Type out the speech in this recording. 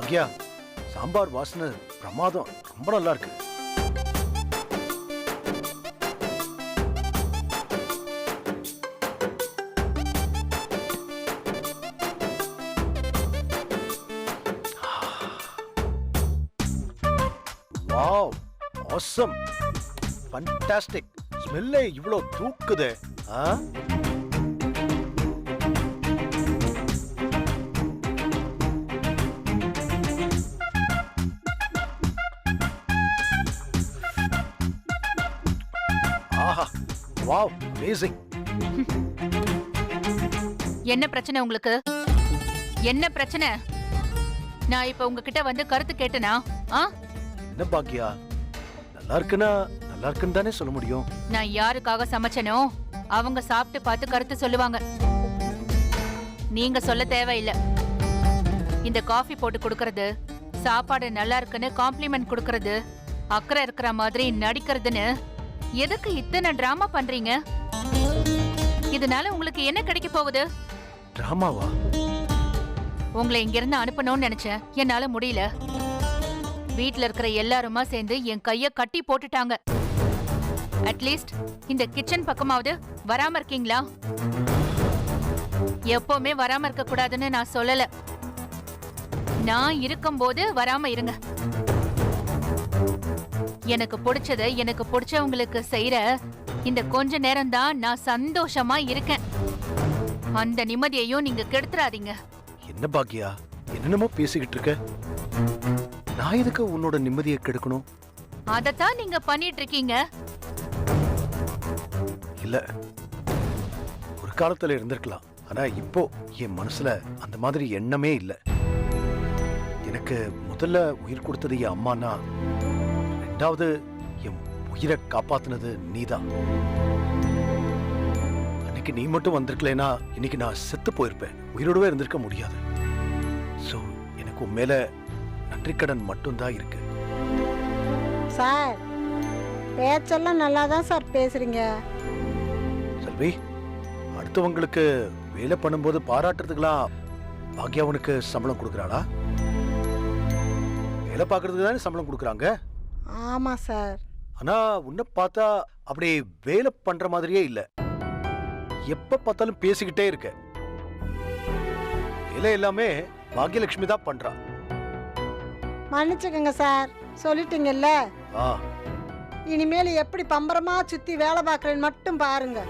பாக்யா சாம்பார் வாசனை பிரமாதம். ரொம்ப நல்லா இருக்கு. வாவ் ஆசம் ஃபண்டாஸ்டிக் ஸ்மெல்லே இவ்வளோ தூக்குது. ஆ? வாவ் அமேசிங் என்ன பிரச்சனை உங்களுக்கு? என்ன பிரச்சனை? நான் இப்ப உங்ககிட்ட வந்து கருத்து கேட்டனா? ஆ? என்ன பாக்கியா? நல்லா இருக்குன்னா நல்லா இருக்குன்னு தானே சொல்ல முடியும். நான் யாருக்காக சமைச்சனோ அவங்க சாப்பிட்டு பார்த்து கருத்து சொல்லுவாங்க. நீங்க சொல்ல தேவையில்லை. இந்த காஃபி போட்டு கொடுக்கறது சாப்பாடு நல்லா இருக்குன்னு காம்ப்ளிமெண்ட் கொடுக்கறது அக்கறை இருக்கிற மாதிரி நடிக்கிறதுன்னு எதுக்கு இத்தனை டிராமா பண்றீங்க? இதனால உங்களுக்கு என்ன கிடைக்க போகுது? டிராமாவா உங்களை இங்கிருந்து அனுப்பணும்னு நினைச்சேன். என்னால முடியல. வீட்ல இருக்கிற எல்லாருமா சேர்ந்து என் கைய கட்டி போட்டுட்டாங்க. அட்லீஸ்ட் இந்த கிச்சன் பக்கமாவது வராம இருக்கீங்களா? எப்பவுமே வராம இருக்க கூடாதுன்னு நான் சொல்லல. நான் இருக்கும்போது வராம இருங்க. எனக்கு பிடிச்சத எனக்கு பிடிச்சவங்களுக்கு செய்யற இந்த கொஞ்ச நேரம் தான் நான் சந்தோஷமா இருக்கேன். அந்த நிம்மதியையும் நீங்க கெடுத்துறாதீங்க. என்ன பாக்கியா என்னென்னமோ பேசிக்கிட்டு இருக்க? நான் எதுக்கு உன்னோட நிம்மதியை கெடுக்கணும்? அதத்தான் நீங்க பண்ணிட்டு இருக்கீங்க இல்ல. ஒரு காலத்துல இருந்திருக்கலாம். ஆனா இப்போ என் மனசுல அந்த மாதிரி எண்ணமே இல்ல. எனக்கு முதல்ல உயிர் கொடுத்தது என் அம்மானா ரெண்டாவது என் உயிரை காப்பாத்துனது நீதான். அன்னைக்கு நீ மட்டும் வந்திருக்கலைன்னா இன்னைக்கு நான் செத்து போயிருப்பேன். உயிரோடவே இருந்திருக்க முடியாது. சோ எனக்கு உன் மேல நன்றிக்கடன் மட்டும்தான் இருக்கு. சார் பேச்செல்லாம் நல்லா தான் சார் பேசுறீங்க. செல்வி அடுத்தவங்களுக்கு வேலை பண்ணும்போது பாராட்டுறதுக்கெல்லாம் பாக்யா உனக்கு சம்பளம் கொடுக்குறாளா? வேலை பார்க்கறதுக்கு தானே சம்பளம் கொடுக்குறாங்க? ஆமாம் சார். ஆனா உன்னை பார்த்தா அப்படி வேலை பண்ற மாதிரியே இல்ல. எப்ப பார்த்தாலும் பேசிக்கிட்டே இருக்க. வேலை எல்லாமே பாக்யலட்சுமி தான் பண்றா. மன்னிச்சுக்கோங்க சார். சொல்லிட்டீங்கல்ல? ஆ. இனிமேல் எப்படி பம்பரமா சுற்றி வேலை பார்க்குறேன்னு மட்டும் பாருங்க.